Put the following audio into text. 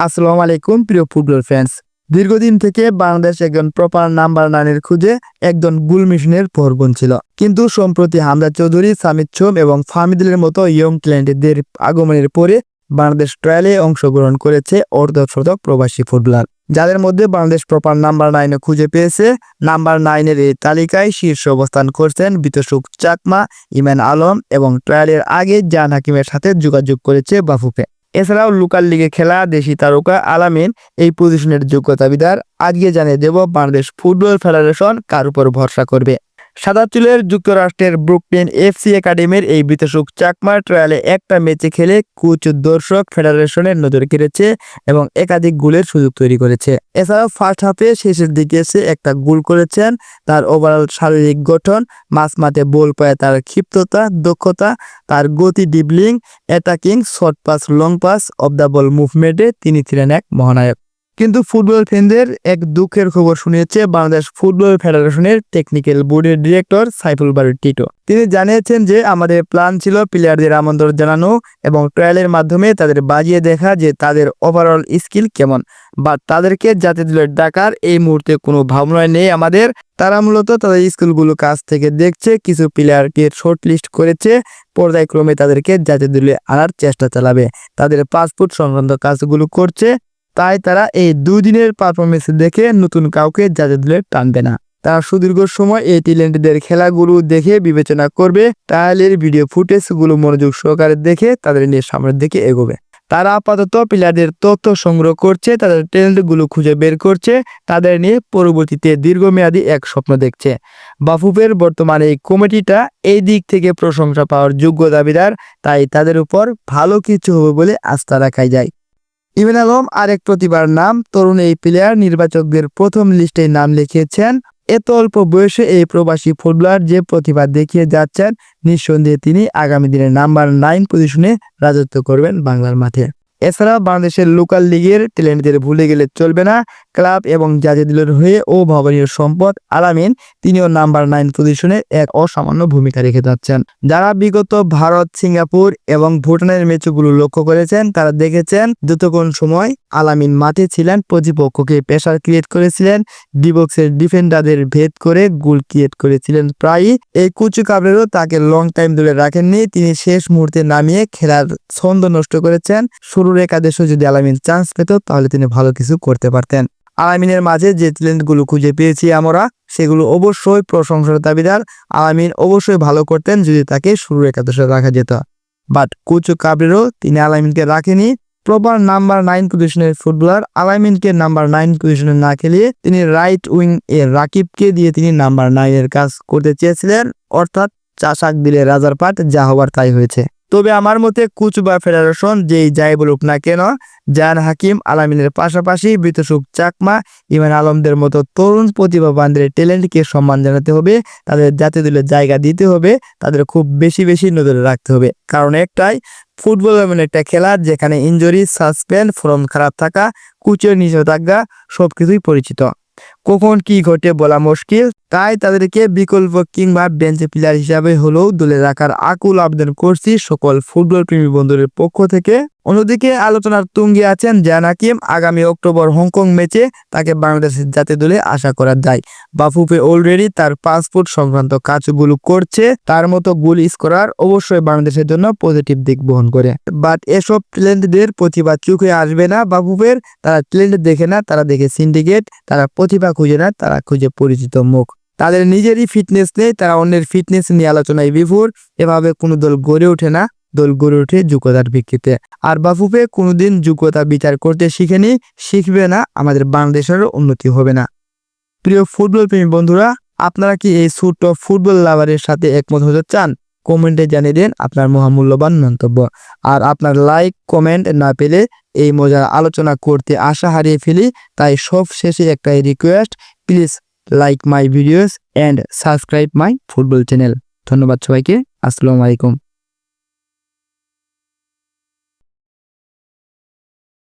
আসসালামু আলাইকুম, প্রিয় ফুটবল ফ্যান্স দীর্ঘদিন থেকে বাংলাদেশ একজন প্রপার নাম্বার নাইনের খুঁজে একজন গুল মিশনের প্রহরবন ছিল। কিন্তু সম্প্রতি হামদা চৌধুরী, সামিদ সোম এবং ফামিদুলের মতো ইয়ং ট্যালেন্টদের আগমনের পরে বাংলাদেশ ট্রায়ালে অংশগ্রহণ করেছে অর্ধশতক প্রবাসী ফুটবলার। যাদের মধ্যে বাংলাদেশ প্রপার নাম্বার নাইনে খুঁজে পেয়েছে নাম্বার নাইনের এই তালিকায় শীর্ষ অবস্থান করছেন বিতসুক চাকমা, ইমান আলম এবং ট্রায়ালের আগে জান হাকিমের সাথে যোগাযোগ করেছে বাফুফে। এছাড়াও লোকাল লিগে খেলা, দেশি তারকা, আলামিন এই পজিশনের যোগ্যতা বিদার আজকে জানিয়ে দেব বাংলাদেশ ফুটবল ফেডারেশন কার উপর ভরসা করবে। সাদা চুলের যুক্তরাষ্ট্রের ব্রুকলিন এফসি একাডেমির এই বিতসুক চাকমা ট্রায়ালে একটা ম্যাচে খেলে কোচ দর্শক ফেডারেশনের নজর কেড়েছে এবং একাধিক গোলের সুযোগ তৈরি করেছে। এছাড়াও ফার্স্ট হাফে শেষের দিকে এসে একটা গোল করেছেন। তার ওভারঅল শারীরিক গঠন মাঝ মাঠে বল পায় তার ক্ষিপ্ততা, দক্ষতা, তার গতি dribbling attacking short pass long pass of the ball মুভমেন্টে তিনি ছিলেন এক মহানায়ক। কিন্তু ফুটবল ফ্যানদের এক দুঃখের খবর শুনিয়েছে বাংলাদেশ ফুটবল ফেডারেশনের টেকনিক্যাল বোর্ডের ডিরেক্টর সাইফুল বারু টিটো। তিনি জানিয়েছেন যে, আমাদের প্ল্যান ছিল প্লেয়ারদের আমন্ত্রণ জানানো এবং ট্রায়ালের মাধ্যমে তাদের বাজিয়ে দেখা যে তাদের ওভারঅল স্কিল কেমন। বা তাদেরকে জাতীয় দলের ডাকার এই মুহূর্তে কোনো ভাবনায় নেই আমাদের। তারা মূলত তাদের স্কুলগুলো কাছ থেকে দেখছে, কিছু প্লেয়ারকে শর্ট লিস্ট করেছে, পর্যায়ক্রমে তাদেরকে জাতীয় দলে আনার চেষ্টা চালাবে। তাদের পাসপোর্ট সংক্রান্ত কাজগুলো করছে তাই তারা এই দুদিনের পারফরমেন্স দেখে নতুন কাউকে জাতীয় দলে টানবে না। তারা সুদীর্ঘ সময় এই ট্যালেন্টদের খেলাগুলো দেখে বিবেচনা করবে ট্রায়ালের ভিডিও ফুটেজগুলো মনোযোগ সহকারে দেখে তাদের নিয়ে সামনের দিকে এগোবে। তারা আপাতত প্লেয়ারদের তথ্য সংগ্রহ করছে, তাদের ট্যালেন্টগুলো খুঁজে বের করছে, তাদের নিয়ে পরবর্তীতে দীর্ঘমেয়াদী এক স্বপ্ন দেখছে। বাফুফের বর্তমানে এই কমিটিটা এই দিক থেকে প্রশংসা পাওয়ার যোগ্য দাবিদার, তাই তাদের উপর ভালো কিছু হবে বলে আস্থা রাখাই যায়। ইবেন আলম আরেক প্রতিবার নাম তরুণ এই প্লেয়ার নির্বাচকদের প্রথম লিস্টে নাম লিখিয়েছেন। এত অল্প বয়সে এই প্রবাসী ফুটবলার যে প্রতিভা দেখিয়ে যাচ্ছেন, নিঃসন্দেহে তিনি আগামী দিনে নাম্বার নাইন পজিশনে রাজত্ব করবেন বাংলার মাঠে। এছাড়া বাংলাদেশের লোকাল লিগের ট্যালেন্টদের ভুলে গেলে চলবে না। ক্লাব এবং জাজেদুলের হয়ে ও ভবনীয় সম্পদ আলামিন তিনিও নাম্বার নাইন পজিশনে এক অসামান্য ভূমিকা রেখে যাচ্ছেন। যারা বিগত ভারত, সিঙ্গাপুর এবং ভুটানের ম্যাচগুলো লক্ষ্য করেছেন, তারা দেখেছেন যতক্ষণ সময় আলামিন মাঠে ছিলেন, প্রতিপক্ষকে প্রেশার ক্রিয়েট করেছিলেন ডিবক্সের ডিফেন্ডারদের ভেদ করে গোল ক্রিয়েট করেছিলেন। প্রায়ই এই কুচু কাবরেরও তাকে লং টাইম ধরে রাখেননি, তিনি শেষ মুহূর্তে নামিয়ে খেলার ছন্দ নষ্ট করেছেন। শুরুর একাদেশও যদি আলামিন চান্স পেত, তাহলে তিনি ভালো কিছু করতে পারতেন। আলামিনের মাঝে যে ট্যালেন্টগুলো খুঁজে পেয়েছি আমরা, সেগুলো অবশ্যই প্রশংসার দাবিদার। আলামিন অবশ্যই ভালো করতেন যদি তাকে শুরুর একাদশে রাখা যেত। বাট কুচু কাবরেরও তিনি আলামিনকে রাখেনি প্রপার নাম্বার নাইন পজিশনের ফুটবলার আলাইমিনকে নাম্বার নাইন পজিশনে না খেলিয়ে তিনি রাইট উইং এ রাকিবকে দিয়ে তিনি নাম্বার নাইনের কাজ করতে চেয়েছিলেন। অর্থাৎ চাষাক দিলে রাজার পাট, যা হবার তাই হয়েছে। তবে আমার মতে কুচ বা ফেডারেশন যেই যাই বলুক না কেন, জান হাকিম আলামিনের পাশাপাশি বিতসুক চাকমা ইমান আলমদের মতো তরুণ প্রতিভাবানদের ট্যালেন্টকে সম্মান জানাতে হবে, তাদের জাতীয় দলে জায়গা দিতে হবে, তাদের খুব বেশি বেশি নজরে রাখতে হবে। কারণ একটাই, ফুটবল এমন একটা খেলা যেখানে ইঞ্জুরি সাসপেন্ড ফর্ম খারাপ থাকা, কুচের নিষেধাজ্ঞা সবকিছুই পরিচিত। কখন কি ঘটে বলা মুশকিল, তাই তাদেরকে বিকল্প কিংবা বেঞ্চ প্লেয়ার হিসাবে হলেও দলে রাখার আকুল আবেদন করছি সকল ফুটবল প্রেমী বন্ধুদের পক্ষ থেকে। অন্যদিকে আলোচনার তুঙ্গে আছেন জান আগামী অক্টোবর হংকং ম্যাচে তাকে বাংলাদেশের জাতীয় দলে আশা করা যায়। বাফুফে অলরেডি তার পাসপোর্ট সংক্রান্ত কাজগুলো করছে, তার মতো গোল স্কোরার অবশ্যই বাংলাদেশের জন্য পজিটিভ দিক বহন করে। বাট এসব ট্যালেন্টদের প্রতিভা চোখে আসবে না বাফুফের। তারা ট্যালেন্ট দেখে না, তারা দেখে সিন্ডিকেট তারা প্রতিভা খুঁজে না তারা খুঁজে পরিচিত মুখ। তাদের নিজেরই ফিটনেস নেই, তারা অন্যের ফিটনেস নিয়ে আলোচনায় বিভোর। এভাবে কোনো দল গড়ে ওঠে না, দল গড়ে ওঠে যোগ্যতার ভিত্তিতে। আর বাফুফে কোনোদিন যোগ্যতা বিচার করতে শিখেনি, শিখবে না, আমাদের বাংলাদেশেরও উন্নতি হবে না। প্রিয় ফুটবল প্রেমী বন্ধুরা, আপনারা কি এই ছোট্ট ফুটবল লাভারের সাথে একমত হতে চান? কমেন্টে জানিয়ে দিন আপনার মহামূল্যবান মন্তব্য। আর আপনার লাইক, কমেন্ট না পেলে এই মজার আলোচনা করতে আশা হারিয়ে ফেলি, তাই সব শেষে একটাই request please like my videos and subscribe my football channel ধন্যবাদ সবাইকে, আসসালামু আলাইকুম।